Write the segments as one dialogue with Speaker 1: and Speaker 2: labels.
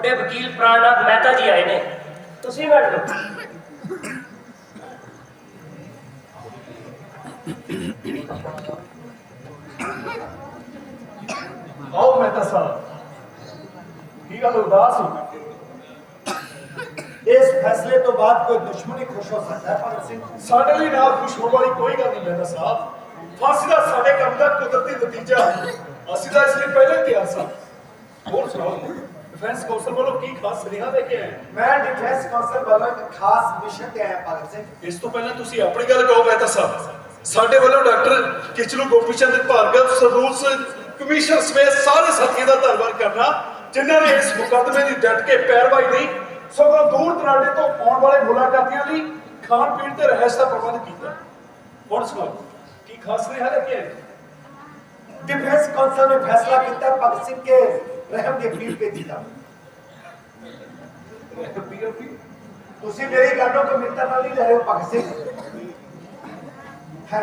Speaker 1: ਤੁਹਾਡੇ ਵਕੀਲ ਪ੍ਰਾਣਨਾਥ ਮਹਿਤਾ ਜੀ ਆਏ ਨੇ। ਤੁਸੀਂ ਬੈਠ ਲਓ
Speaker 2: ਆਓ ਮਹਿਤਾ ਸਾਹਿਬ। ਕੀ ਗੱਲ ਉਦਾਸ ਹੋ
Speaker 3: ਇਸ ਫੈਸਲੇ ਤੋਂ ਬਾਅਦ ਕੋਈ ਦੁਸ਼ਮਣੀ ਖੁਸ਼ ਹੋ ਸਕਦਾ ਹੈ ਭਗਤ ਸਿੰਘ?
Speaker 2: ਸਾਡੇ ਲਈ ਨਾ ਖੁਸ਼ ਹੋਣ ਵਾਲੀ ਕੋਈ ਗੱਲ ਨਹੀਂ, ਮਹਿਤਾ ਸਾਹਿਬ। ਫਾਂਸੀ ਦਾ ਸਾਡੇ ਕੰਮ ਦਾ ਕੁਦਰਤੀ ਨਤੀਜਾ ਅਸੀਂ ਤਾਂ ਇਸ ਲਈ ਪਹਿਲਾਂ ਹੀ ਤਿਆਰ ਸੀ। ਹੋਰ ਸੁਣਾਓ? ਡਿਫੈਂਸ ਕੌਂਸਲ ਵੱਲੋਂ ਕੀ ਖਾਸ ਸੁਨੇਹਾ ਲੈ ਕੇ ਆਏ?
Speaker 3: ਮੈਂ ਡਿਫੈਂਸ ਕੌਂਸਲ ਵੱਲੋਂ ਇੱਕ ਖਾਸ ਮਿਸ਼ਨ ਤੇ ਆਇਆ ਭਗਤ ਸਿੰਘ।
Speaker 2: ਇਸ ਤੋਂ ਪਹਿਲਾਂ ਤੁਸੀਂ ਆਪਣੀ ਗੱਲ ਕਹੋ ਬੈਤਾ ਸਾਹਿਬ ਸਾਡੇ ਵੱਲੋਂ ਡਾਕਟਰ ਕਿਚਲੂ ਗੋਪੀਚੰਦ ਭਾਰਗਵ ਸਰਦੂਸ ਕਮਿਸ਼ਨਰ ਸਮੇਤ ਸਾਰੇ ਸਾਥੀਆਂ ਦਾ ਧੰਨਵਾਦ ਕਰਨਾ ਜਿਨ੍ਹਾਂ ਨੇ ਇਸ ਮੁਕੱਦਮੇ ਦੀ ਡਟ ਕੇ ਪੈਰਵਾਈ ਨਹੀਂ ਸਗੋਂ ਦੂਰ ਦਰਾਡੇ ਤੋਂ ਆਉਣ ਵਾਲੇ ਮੁਲਾਕਾਤੀਆਂ ਲਈ ਖਾਣ ਪੀਣ ਤੇ ਰਹਿਸ ਦਾ ਪ੍ਰਬੰਧ ਕੀਤਾ। ਹੁਣ ਸੁਣੋ ਕੀ ਖਾਸ ਰਿਹਾ ਲੈ ਕੇ ਆਏ?
Speaker 3: ਡਿਫੈਂਸ ਕੌਂਸਲ ਨੇ ਫੈਸਲਾ ਕੀਤਾ ਭਗਤ ਸਿੰਘ ਕੇ ਰਹਿਮ ਦੀ ਅਪੀਲ ਕੀਤੀ ਜਾਵੇ ਅਪੀਲ ਤੁਸੀਂ ਮੇਰੀ ਗੱਲੋਂ ਕੋ ਮਿੰਤਾ ਨਾਲ ਨਹੀਂ ਲੈ ਰਹੇ ਹੋ ਭਗਤ ਸਿੰਘ। ਹੈ?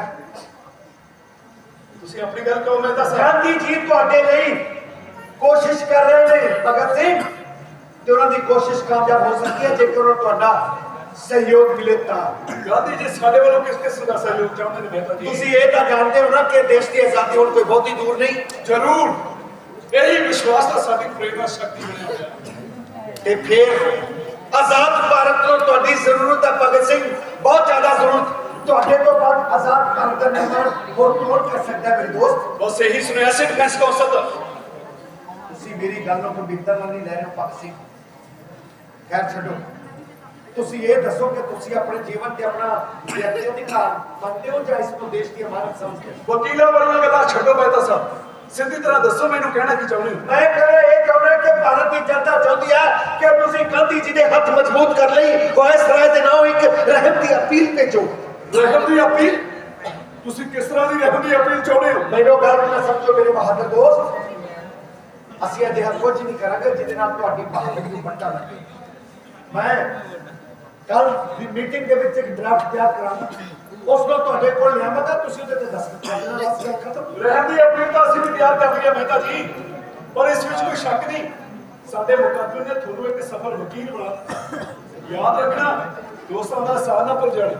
Speaker 2: ਤੁਸੀਂ ਆਪਣੀ ਗੱਲ ਕਹੋ ਮੈਂ ਤਾਂ
Speaker 3: ਗਾਂਧੀ ਜੀ ਤੁਹਾਡੇ ਲਈ ਕੋਸ਼ਿਸ਼ ਕਰ ਰਹੇ ਨੇ ਭਗਤ ਸਿੰਘ। ਤੇ ਉਹਨਾਂ ਦੀ ਕੋਸ਼ਿਸ਼ ਕਾਮਯਾਬ ਹੋ ਸਕਦੀ ਹੈ ਜੇਕਰ ਉਹ ਤੁਹਾਡਾ ਸਹਿਯੋਗ ਮਿਲੇ ਤਾਂ।
Speaker 2: ਗਾਂਧੀ ਜੀ ਸਾਡੇ ਵੱਲੋਂ ਕਿਸ ਕਿਸਮ ਦਾ ਸਹਿਯੋਗ ਚਾਹੁੰਦੇ ਨੇ ਮਹਿਤਾ ਜੀ
Speaker 3: ਤੁਸੀਂ ਇਹ ਤਾਂ ਜਾਣਦੇ ਹੋ ਨਾ ਕਿ ਦੇਸ਼ ਦੀ ਆਜ਼ਾਦੀ ਹੁਣ ਕੋਈ ਬਹੁਤੀ ਦੂਰ ਨਹੀਂ।
Speaker 2: ਜ਼ਰੂਰ। ਇਹੀ ਵਿਸ਼ਵਾਸ ਦਾ ਸਾਡੀ ਪ੍ਰੇਰਣਾ ਸ਼ਕਤੀ ਬਣਿਆ ਹੋਇਆ
Speaker 3: ਤੇ ਫਿਰ ਆਜ਼ਾਦ ਭਾਰਤ ਨੂੰ ਤੁਹਾਡੀ ਜ਼ਰੂਰਤ ਹੈ ਭਗਤ ਸਿੰਘ ਬਹੁਤ ਜ਼ਿਆਦਾ ਜ਼ਰੂਰਤ। ਤੁਹਾਡੇ ਤੋਂ ਬਾਅਦ ਆਜ਼ਾਦ ਭਾਰਤ ਦਾ ਨਿਰਮਾਣ ਹੋਰ ਕੌਣ ਕਰ ਸਕਦਾ ਹੈ ਮੇਰੇ ਦੋਸਤ?
Speaker 2: ਬਸ ਇਹੀ ਸੁਣਿਆ ਸੀ ਡਿਫੈਂਸ ਕੌਂਸਲ
Speaker 3: ਤੁਸੀਂ ਮੇਰੀ ਗੱਲ ਨੂੰ ਗੰਭੀਰਤਾ ਨਾਲ ਨਹੀਂ ਲੈ ਰਹੇ ਹੋ ਭਗਤ ਸਿੰਘ। ਖੈਰ ਛੱਡੋ। ਤੁਸੀਂ ਇਹ ਦੱਸੋ ਕਿ ਤੁਸੀਂ ਆਪਣੇ ਜੀਵਨ ਤੇ ਆਪਣਾ ਵਿਅਕਤੀ ਅਧਿਕਾਰ ਮੰਨਦੇ ਹੋ ਜਾਂ ਇਸ ਨੂੰ ਦੇਸ਼ ਦੀ ਅਮਾਨਤ ਸਮਝਦੇ ਹੋ?
Speaker 2: ਵਕੀਲਾਂ ਵਾਲੀਆਂ ਗੱਲਾਂ ਛੱਡੋ ਮਹਿਤਾ ਸਾਹਿਬ ਸਿੱਧੀ ਤਰ੍ਹਾਂ ਦੱਸੋ ਮੈਨੂੰ ਕਹਿਣਾ ਕੀ ਚਾਹੁੰਦੇ ਹੋ?
Speaker 3: ਮੈਂ ਕਹਿੰਦਾ ਇਹ ਚਾਹੁੰਦਾ ਕਿ ਭਾਰਤ ਦੀ ਜਨਤਾ ਚਾਹੁੰਦੀ ਹੈ ਕਿ ਤੁਸੀਂ ਗਾਂਧੀ ਜੀ ਦੇ ਹੱਥ ਮਜ਼ਬੂਤ ਕਰ ਲਈ ਵਾਇਸ ਰਾਏ ਦੇ ਨਾਮ ਇੱਕ ਰਹਿਮ ਦੀ ਅਪੀਲ ਭੇਜੋ।
Speaker 2: ਰਹਿਮ ਦੀ ਅਪੀਲ? ਤੁਸੀਂ ਕਿਸ ਤਰ੍ਹਾਂ ਦੀ ਰਹਿਮ ਦੀ ਅਪੀਲ ਚਾਹੁੰਦੇ ਹੋ?
Speaker 3: ਮੈਨੂੰ ਗੱਲ ਨਾ ਸਮਝੋ ਮੇਰੇ ਬਹਾਦਰ ਦੋਸਤ। ਅਸੀਂ ਅਜਿਹਾ ਕੁਝ ਨਹੀਂ ਕਰਾਂਗੇ ਜਿਹਦੇ ਨਾਲ ਤੁਹਾਡੀ ਬਹਾਦਰੀ ਨੂੰ ਪੱਟਾ ਲੱਗੇ ਮੈਂ ਕੱਲ ਦੀ ਮੀਟਿੰਗ ਦੇ ਵਿੱਚ ਇੱਕ ਡਰਾਫਟ ਤਿਆਰ ਕਰਾਂਗਾ। ਉਸ ਨੂੰ ਤੁਹਾਡੇ ਕੋਲ ਲਿਆਵਾਂਗਾ ਤੁਸੀਂ ਉਹਦੇ ਤੇ ਦੇਣਾ ਬਸ ਗੱਲ ਖਤਮ।
Speaker 2: ਰਹਿਮ ਦੀ ਅਪੀਲ ਤਾਂ ਅਸੀਂ ਵੀ ਤਿਆਰ ਕਰ ਲਈਏ ਮਹਿਤਾ ਜੀ। ਪਰ ਇਸ ਵਿੱਚ ਕੋਈ ਸ਼ੱਕ ਨਹੀਂ। ਸਾਡੇ ਮੁਕੱਦਮੇ ਨੇ ਤੁਹਾਨੂੰ ਇੱਕ ਸਫਲ ਵਕੀਲ ਬਣਾ ਯਾਦ ਰੱਖਣਾ ਦੋਸਤਾਂ ਦਾ ਸਾਥ ਨਾ ਭੁੱਲ ਜਾਣਾ।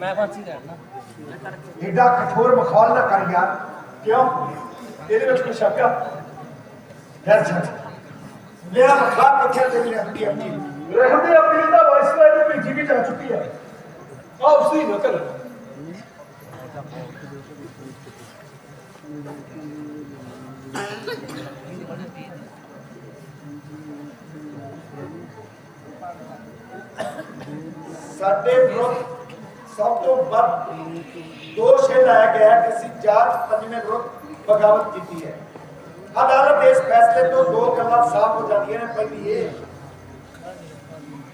Speaker 1: ਮੈਂ ਫਾਂਸੀ ਲੈਣਾ
Speaker 3: ਏਡਾ ਕਠੋਰ ਮਖੌਲ ਨਾ ਕਰ ਯਾਰ।
Speaker 2: ਕਿਉਂ? ਇਹਦੇ ਵਿੱਚ ਕੋਈ ਸ਼ੱਕ ਆ?
Speaker 3: ਫਿਰ ਛੱਡ ਮੇਰਾ ਮਖਾਬ ਕਿੱਥੇ ਤੇ ਮੇਰੀ ਅੱਡੀ ਅੱਡੀ
Speaker 2: ਰਹਿਮ ਦੀ ਅਪੀਲ ਦਾ ਵਾਇਸਰਾਏ ਨੂੰ ਭੇਜੀ ਵੀ ਜਾ ਚੁੱਕੀ ਹੈ ਆਪ ਉਸਦੀ ਨਕਲ
Speaker 3: ਸਾਡੇ ਵਿਰੁੱਧ ਸਭ ਤੋਂ ਵੱਧ ਦੋਸ਼ ਇਹ ਲਾਇਆ ਗਿਆ ਹੈ ਕਿ ਅਸੀਂ ਜਾਤ ਪੰਜਵੇਂ ਵਿਰੁੱਧ ਬਗਾਵਤ ਕੀਤੀ ਹੈ ਅਦਾਲਤ ਦੇ ਇਸ ਫੈਸਲੇ ਤੋਂ ਦੋ ਗੱਲਾਂ ਸਾਫ਼ ਹੋ ਜਾਂਦੀਆਂ ਨੇ ਪਹਿਲੀ ਇਹ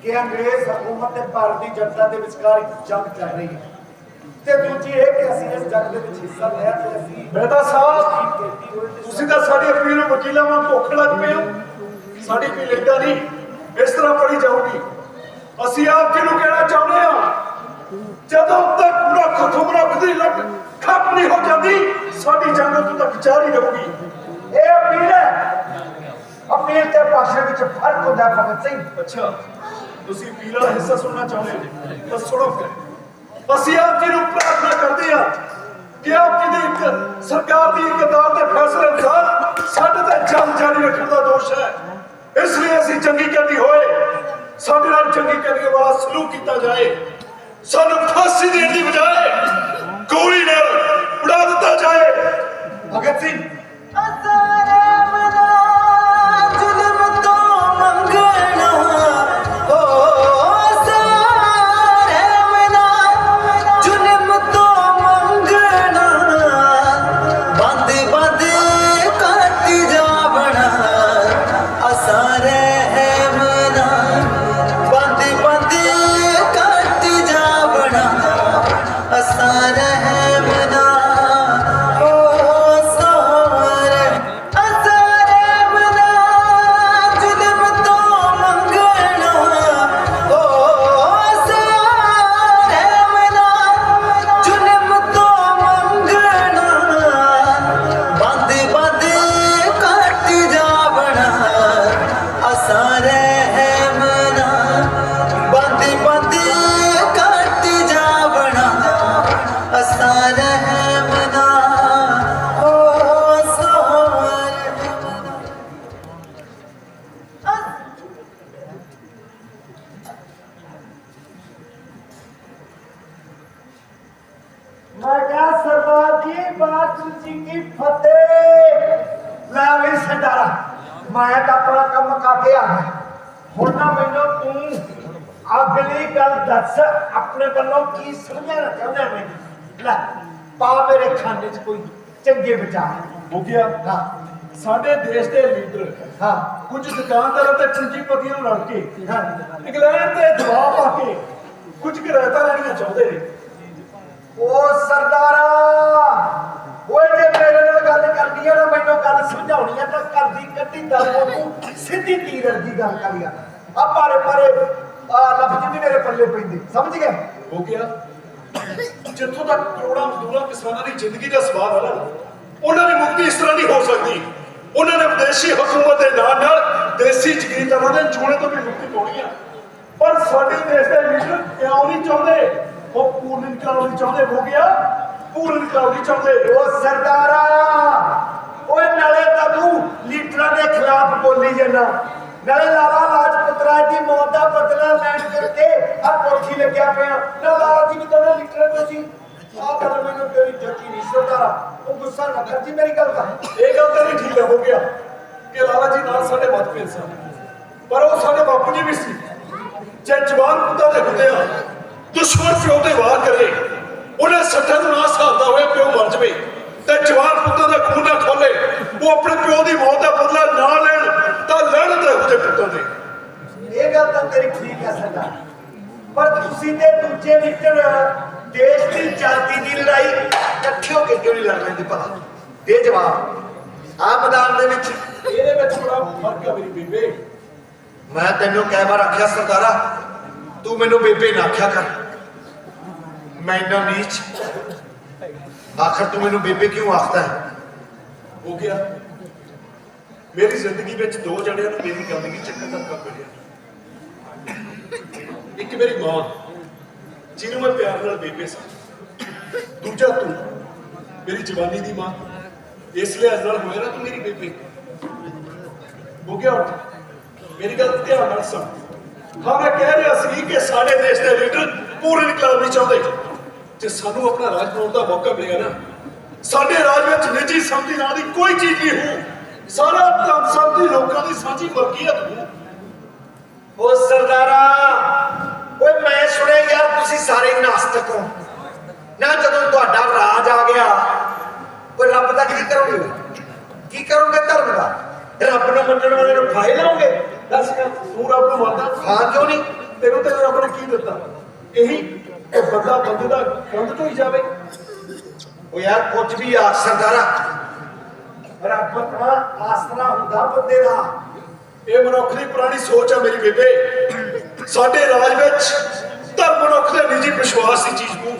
Speaker 3: ਕਿ ਅੰਗਰੇਜ਼ ਹਕੂਮਤ ਤੇ ਭਾਰਤ ਦੀ ਜਨਤਾ ਦੇ ਵਿਚਕਾਰ ਇੱਕ ਜੰਗ ਚੱਲ ਰਹੀ ਹੈ। ਤੇ ਦੂਜੀ ਇਹ ਕਿ ਅਸੀਂ ਇਸ ਜੰਗ ਦੇ ਵਿੱਚ ਹਿੱਸਾ ਲਿਆ ਤੇ ਅਸੀਂ
Speaker 2: ਮਹਿਤਾ ਸਾਹਿਬ ਤੁਸੀਂ ਤਾਂ ਸਾਡੀ ਅਪੀਲ ਨੂੰ ਵਕੀਲਾਂ ਵਾਂਗ ਭੁੱਖ ਲੱਗ ਪਏ ਹੋ। ਸਾਡੀ ਕੋਈ ਲਿਖਦਾ ਨਹੀਂ। ਇਸ ਤਰ੍ਹਾਂ ਪੜੀ ਜਾਊਗੀ। ਅਸੀਂ ਆਪ ਜੀ ਨੂੰ ਕਹਿਣਾ ਚਾਹੁੰਦੇ ਹਾਂ ਜਦੋਂ ਤੱਕ ਮੁਲਕ ਤੁਮਰਕ ਦੀ ਲੱਟ ਖੱਪ ਨਹੀਂ ਹੋ ਜਾਂਦੀ ਸਾਡੀ ਜੰਗ ਉਦੋਂ ਤੱਕ ਜਾਰੀ ਰਹੂਗੀ।
Speaker 3: ਇਹ ਅਪੀਲ ਹੈ। ਅਪੀਲ ਤੇ ਭਾਸ਼ਣ ਵਿੱਚ ਫ਼ਰਕ ਹੁੰਦਾ ਭਗਤ ਸਿੰਘ।
Speaker 2: ਅੱਛਾ। ਤੁਸੀਂ ਅਪੀਲ ਹਿੱਸਾ ਸੁਣਨਾ ਚਾਹੁੰਦੇ ਹੋ? ਤਾਂ ਸੁਣੋ। ਫਿਰ ਅਸੀਂ ਆਪ ਜੀ ਨੂੰ ਪ੍ਰਾਰਥਨਾ ਕਰਦੇ ਹਾਂ ਕਿ ਆਪ ਜੀ ਦੀ ਇੱਕ ਸਰਕਾਰ ਦੀ ਇੱਕ ਦੇ ਫੈਸਲੇ ਅਨੁਸਾਰ ਸਾਡੇ ਤੇ ਜੰਗ ਜਾਰੀ ਰੱਖਣ ਦਾ ਦੋਸ਼ ਹੈ। ਇਸ ਲਈ ਅਸੀਂ ਚੰਗੀ ਕੈਦੀ ਹੋਏ, ਸਾਡੇ ਨਾਲ ਚੰਗੀ ਕਰਨੀ ਵਾਲਾ ਸਲੂਕ ਕੀਤਾ ਜਾਏ। ਸਾਨੂੰ ਫਾਂਸੀ ਦੇਣ ਦੀ ਬਜਾਏ ਗੋਲੀ ਨਾਲ ਉਡਾ ਦਿੱਤਾ ਜਾਏ।
Speaker 3: ਭਗਤ ਸਿੰਘ।
Speaker 4: ਜ਼ੁਲਮ
Speaker 3: ਮੈਂ ਆਪਣਾ ਕੰਮ ਕਰਕੇ ਆ ਗਿਆ। ਹੁਣ ਨਾ ਮੈਨੂੰ ਤੂੰ ਅਗਲੀ ਗੱਲ ਦੱਸ ਆਪਣੇ ਵੱਲੋਂ ਕੀ ਸਮਝਾਉਣਾ ਚਾਹੁੰਦਾ ਮੈਨੂੰ ਲੈ ਪਾ ਮੇਰੇ ਖਾਨੇ 'ਚ ਕੋਈ ਚੰਗੇ ਵਿਚਾਰ।
Speaker 2: ਗਿਆ।
Speaker 3: ਹਾਂ।
Speaker 2: ਸਾਡੇ ਦੇਸ਼ ਦੇ ਲੀਡਰ
Speaker 3: ਹਾਂ।
Speaker 2: ਕੁਝ ਦੁਕਾਨਦਾਰਾਂ ਤੇ ਪੂੰਜੀਪਤੀਆਂ ਨੂੰ ਲੜ ਕੇ
Speaker 3: ਹਾਂ।
Speaker 2: ਇੰਗਲੈਂਡ ਤੇ ਦਬਾਅ ਪਾ ਕੇ ਕੁਝ ਕਿਰਾਇਤਾਂ ਲੈਣੀਆਂ ਚਾਹੁੰਦੇ ਨੇ।
Speaker 3: ਉਹ ਸਰਦਾਰਾ ਓਏ ਜੇ ਮੇਰੇ ਨਾਲ ਗੱਲ ਕਰਦੀ ਆ ਨਾ ਮੈਨੂੰ ਗੱਲ ਸਮਝਾਉਣੀ ਆ ਤਾਂ ਕਰਦੀ ਕੱਢੀ ਗੱਲ ਤੂੰ ਸਿੱਧੀ ਤੀਰ ਦੀ ਗੱਲ ਕਰੀਆ ਆ। ਪਾਰੇ ਪਾਰੇ ਆ ਲਫ਼ਜ਼ ਨਹੀਂ ਮੇਰੇ ਪੱਲੇ ਪੈਂਦੇ। ਸਮਝ ਗਏ?
Speaker 2: ਹੋ ਗਿਆ। ਜਿੱਥੋਂ ਤੱਕ ਕਰੋੜਾਂ ਮਜ਼ਦੂਰਾਂ ਕਿਸਾਨਾਂ ਦੀ ਜ਼ਿੰਦਗੀ ਦਾ ਸਵਾਲ ਹੈ ਨਾ ਉਹਨਾਂ ਦੀ ਮੁਕਤੀ ਇਸ ਤਰ੍ਹਾਂ ਨਹੀਂ ਹੋ ਸਕਦੀ। ਉਹਨਾਂ ਨੇ ਵਿਦੇਸ਼ੀ ਹਕੂਮਤ ਦੇ ਨਾਲ ਨਾਲ ਦੇਸੀ ਜ਼ਮੀਨਦਾਰਾਂ ਦੇ ਜੂਣੇ ਤੋਂ ਵੀ ਮੁਕਤੀ ਪਾਉਣੀ ਆ। ਪਰ ਸਾਡੇ ਦੇਸ਼ ਦੇ ਲੀਡਰ ਕਿਉਂ ਨਹੀਂ ਚਾਹੁੰਦੇ? ਉਹ ਪੂਰਨ ਨਹੀਂ ਚਾਹੁੰਦੇ ਹੋ ਗਿਆ। ਪੂਰਨ ਨਹੀਂ ਚਾਹੁੰਦੇ।
Speaker 3: ਉਹ ਸਰਦਾਰਾ ਓਏ ਨਾਲੇ ਤਾਂ ਤੂੰ ਲੀਡਰਾਂ ਦੇ ਖਿਲਾਫ ਬੋਲੀ ਜਾਂਦਾ। ਨਾਲੇ ਲਾਲਾ ਲਾਜਪਤ ਰਾਏ ਦੀ ਮੌਤ ਦਾ ਬਦਲਾ ਲੈਣ ਕਰਕੇ ਆ ਕੋਠੀ ਲੱਗਿਆ ਪਿਆ। ਨਾ ਲਾਲਾ ਜੀ ਵੀ ਤਾਂ ਲੀਡਰ ਤੋਂ ਸੀ? ਆ ਗੱਲ ਮੈਨੂੰ ਤੇਰੀ ਜੱਟੀ ਨਹੀਂ ਸਰਦਾਰਾ ਉਹ ਗੁੱਸਾ ਨਾ ਕਰ ਜੀ ਮੇਰੀ ਗੱਲ ਕਰ
Speaker 2: ਇਹ ਗੱਲ ਤਾਂ ਨਹੀਂ ਠੀਕ ਹੋ ਗਿਆ। ਕਿ ਲਾਲਾ ਜੀ ਨਾਲ ਸਾਡੇ ਮਤਭੇਦ ਸਨ। ਪਰ ਉਹ ਸਾਡੇ ਬਾਪੂ ਜੀ ਵੀ ਸੀ। ਜੇ ਜਵਾਨ ਪੁੱਤਾਂ ਦੇ ਹੁੰਦੇ ਆ, ਦੁਸ਼ਮਣ ਪਿਓ ਤੇ ਵਾਰ ਕਰੇ, ਉਹਨੇ ਸੱਟਾਂ ਨੂੰ ਨਾ ਸਹਾਰਦਾ ਹੋਇਆ ਪਿਓ ਮਰ ਜਵੇ। ਤੇ ਜਵਾਨ ਪੁੱਤਾਂ ਦਾ ਖੂਨ ਨਾ ਖੋਲੇ। ਉਹ ਆਪਣੇ ਪਿਓ ਦੀ ਮੌਤ ਦਾ ਬਦਲਾ ਨਾ ਲੈਣ ਤਾਂ ਲੜਨ ਦੇ ਉਹਦੇ ਪੁੱਤਾਂ ਦੇ।
Speaker 3: ਇਹ ਗੱਲ ਤਾਂ ਤੇਰੀ ਠੀਕ ਹੈ ਸਰਦਾਰ। ਪਰ ਤੁਸੀਂ ਤੇ ਦੂਜੇ ਲੀਡਰ ਦੇਸ਼ ਦੀ ਆਜ਼ਾਦੀ ਦੀ ਲੜਾਈ ਇਕੱਠੇ ਹੋ ਕੇ ਕਿਉਂ ਨਹੀਂ ਲੜ ਲੈਂਦੇ ਭਲਾ? ਦੇ ਜਵਾਬ ਆ ਮੈਦਾਨ ਦੇ ਵਿੱਚ।
Speaker 2: ਇਹਦੇ ਵਿੱਚ ਬੜਾ ਫ਼ਰਕ ਹੈ ਮੇਰੀ ਬੇਬੇ।
Speaker 3: ਮੈਂ ਤੈਨੂੰ ਕਈ ਵਾਰ ਆਖਿਆ ਸਰਦਾਰਾ ਤੂੰ ਮੈਨੂੰ ਬੇਬੇ ਨਾ ਆਖਿਆ ਕਰ। ਮੈਂ ਇੰਨਾ ਨੀਚ ਆਖਰ ਤੂੰ ਮੈਨੂੰ ਬੇਬੇ ਕਿਉਂ ਆਖਦਾ ਹੈ?
Speaker 2: ਹੋ ਗਿਆ। ਮੇਰੀ ਜ਼ਿੰਦਗੀ ਵਿੱਚ ਦੋ ਜਣਿਆਂ ਨੂੰ ਮੇਰੀ ਜ਼ਿੰਦਗੀ ਚੱਕਰ ਦਾ ਮਿਲਿਆ। ਇੱਕ ਮੇਰੀ ਮਾਂ, ਜਿਹਨੂੰ ਮੈਂ ਪਿਆਰ ਨਾਲ ਬੇਬੇ ਸਾਂ। ਦੂਜਾ ਤੂੰ, ਮੇਰੀ ਜਵਾਨੀ ਦੀ ਮਾਂ। ਇਸ ਲਈ ਨਾਲ ਹੋਇਆ ਨਾ ਤੂੰ ਮੇਰੀ ਬੇਬੇ। ਹੋ ਗਿਆ ਮੇਰੀ ਗੱਲ ਧਿਆਨ ਨਾਲ ਸੁਣ। ਹਾਂ, ਮੈਂ ਕਹਿ ਰਿਹਾ ਸੀ ਕਿ ਸਾਡੇ ਦੇਸ਼ ਦੇ ਲੀਡਰ ਪੂਰਨ ਇਨਕਲਾਬ ਨਹੀਂ ਚਾਹੁੰਦੇ। ਜੇ ਸਾਨੂੰ ਆਪਣਾ ਰਾਜ ਬਣਾਉਣ ਦਾ ਮੌਕਾ ਮਿਲੇਗਾ ਨਾ। ਸਾਡੇ ਰਾਜ ਵਿੱਚ ਨਿੱਜੀ ਸੰਪਤੀ ਨਾਂ ਦੀ ਕੋਈ ਚੀਜ਼ ਨਹੀਂ ਹੋ ਸਾਰਾ ਧਨ ਸੰਪਤੀ ਲੋਕਾਂ ਦੀ ਸਾਂਝੀ ਮਲਕੀਅਤ ਹੋ
Speaker 3: ਓ ਸਰਦਾਰਾ ਓਏ ਮੈਂ ਸੁਣਿਆ ਯਾਰ ਤੁਸੀਂ ਸਾਰੇ ਨਾਸਤਕ ਹੋ। ਨਾ ਜਦੋਂ ਤੁਹਾਡਾ ਰਾਜ ਆ ਗਿਆ ਓਏ ਰੱਬ ਦਾ ਕੀ ਕਰੋਗੇ? ਕੀ ਕਰੋਗੇ ਧਰਮ ਦਾ? ਰੱਬ ਨੂੰ ਮੰਨਣ ਵਾਲੇ ਨੂੰ ਫਾਇਲ ਲਾਓਗੇ
Speaker 2: ਦੱਸ ਤੂੰ ਰੱਬ ਨੂੰ ਮੰਨਦਾ।
Speaker 3: ਹਾਂ ਕਿਉਂ ਨਹੀਂ?
Speaker 2: ਤੈਨੂੰ ਤੇ ਰੱਬ ਨੇ ਕੀ ਦਿੱਤਾ? ਇਹੀ ਕਿ ਬੰਦਾ ਬੰਦੇ ਦਾ ਕੰਧ ਤੋਂ ਹੀ ਜਾਵੇ।
Speaker 3: ਓ ਯਾਰ ਕੁਝ ਵੀ ਆ ਸਰਦਾਰਾ ਰੱਬ ਦਾ ਆਸਰਾ ਹੁੰਦਾ ਬੰਦੇ ਦਾ।
Speaker 2: ਇਹ ਮਨੁੱਖ ਦੀ ਪੁਰਾਣੀ ਸੋਚ ਆ ਮੇਰੀ ਬੇਬੇ। ਸਾਡੇ ਰਾਜ ਵਿੱਚ ਧਰਮ ਮਨੁੱਖ ਦੇ ਨਿੱਜੀ ਵਿਸ਼ਵਾਸ ਦੀ ਚੀਜ਼ ਨੂੰ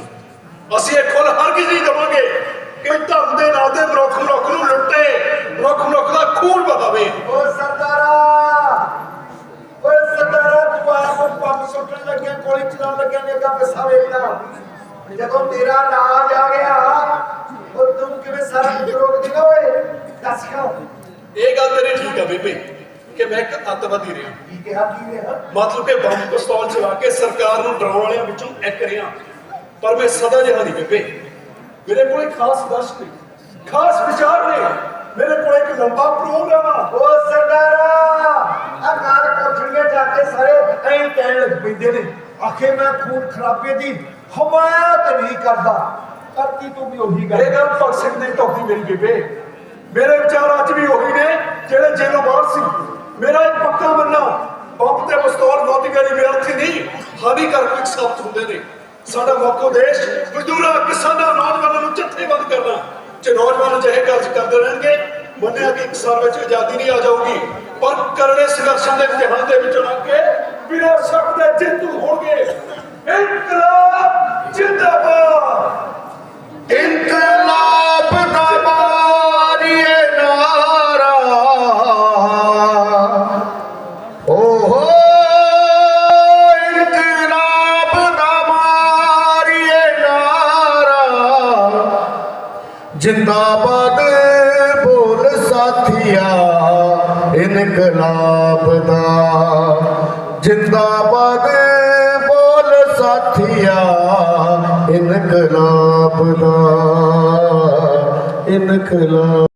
Speaker 2: ਅਸੀਂ ਇਹ ਖੁੱਲ ਹਰ ਕਿਸੇ ਨੂੰ ਦੇਵਾਂਗੇ ਕਿ ਧਰਮ ਦੇ ਨਾਂ ਤੇ ਮਨੁੱਖ ਮਨੁੱਖ ਨੂੰ ਲੁੱਟੇ, ਮਨੁੱਖ ਮਨੁੱਖ ਦਾ ਖੂਨ ਬਹਾਵੇ
Speaker 3: ਓ ਸਰਦਾਰਾ ਓਏ ਸਰਦਾਰਾ। ਲੱਗਿਆ ਨੇ ਕਾ ਪੈਸਾ ਵੇਚਦਾ ਜਦੋਂ ਤੇਰਾ ਰਾਜ ਆ ਗਿਆ ਉਹ ਤੂੰ ਕਿਵੇਂ ਸਾਰਾ ਕੁਝ ਰੋਕ ਦੇਗਾ ਓਏ? ਦੱਸ ਕਾ
Speaker 2: ਇਹ ਗੱਲ ਤੇਰੀ ਠੀਕ ਆ ਬੇਬੇ ਕਿ ਮੈਂ ਇੱਕ ਅੱਤਵਾਦੀ ਰਿਹਾ।
Speaker 3: ਕੀ ਕਿਹਾ ਕੀ ਰਿਹਾ
Speaker 2: ਮਤਲਬ ਕਿ ਬੰਬ ਪਿਸਤੌਲ ਚਲਾ ਕੇ ਸਰਕਾਰ ਨੂੰ ਡਰਾਉਣ ਵਾਲਿਆਂ ਵਿੱਚੋਂ ਇੱਕ ਰਿਹਾ। ਪਰ ਮੈਂ ਸਦਾ ਜਿਹਾ ਨਹੀਂ ਬੇਬੇ। ਮੇਰੇ ਕੋਲ ਇੱਕ ਖਾਸ ਦਰਸ਼ ਨੇ ਖਾਸ ਵਿਚਾਰ ਨੇ। ਮੇਰੇ ਕੋਲ ਇੱਕ ਲੰਬਾ ਪ੍ਰੋਗਰਾਮ ਆ।
Speaker 3: ਓ ਸਰਦਾਰਾ ਕਾਰ ਕੋਠੜੀਆਂ ਜਾ ਕੇ ਸਾਰੇ ਐਂ ਕਹਿਣ ਲੱਗ ਪੈਂਦੇ ਨੇ। ਆਖੇ ਮੈਂ ਖੂਨ ਖਰਾਬੇ ਦੀ ਹਮਾਇਤ ਨਹੀਂ ਕਰਦਾ। ਕਰਤੀ ਤੂੰ ਵੀ ਉਹੀ ਗੱਲ।
Speaker 2: ਇਹ ਗੱਲ ਭਗਤ ਸਿੰਘ ਨੇ ਟੋਕੀ ਮੇਰੀ ਬੇਬੇ। ਮੇਰੇ ਵਿਚਾਰ ਅੱਜ ਵੀ ਉਹੀ ਨੇ, ਜਿਹੜੇ ਜੇਲੋਂ ਬਾਹਰ ਸੀ। ਮੇਰਾ ਇੱਕ ਪੱਕਾ ਮੰਨਣਾ ਬੰਬ ਤੇ ਪਿਸਤੌਲ ਬਹੁਤੀ ਵਾਲੀ ਨਹੀਂ ਹਾਨੀਕਾਰਕ ਸਾਬਤ ਹੁੰਦੇ ਨੇ। ਸਾਡਾ ਮੁੱਖ ਉਦੇਸ਼ ਮਜ਼ਦੂਰਾਂ, ਕਿਸਾਨਾਂ, ਨੌਜਵਾਨਾਂ ਨੂੰ ਜੱਥੇਬੰਦ ਕਰਨਾ। ਜੇ ਨੌਜਵਾਨ ਅਜਿਹੇ ਕਾਰਜ ਕਰਦੇ ਰਹਿਣਗੇ, ਮੰਨਿਆ ਕਿ ਇੱਕ ਸਾਲ ਵਿੱਚ ਆਜ਼ਾਦੀ ਨਹੀਂ ਆ ਜਾਊਗੀ। ਪਰ ਕਰੜੇ ਸੰਘਰਸ਼ਾਂ ਦੇ ਇਮਤਿਹਾਨ ਦੇ ਵਿੱਚੋਂ ਲੰਘ ਕੇ ਜਿੰਦਾਬਾਦ
Speaker 3: ਬੋਲ ਸਾਥੀਆ ਇਨਕਲਾਬ ਦਾ। ਜਿੰਦਾਬਾਦ ਬੋਲ ਸਾਥੀਆ
Speaker 5: ਇਨਕਲਾਬ ਦਾ। ਇਨਕਲਾਬ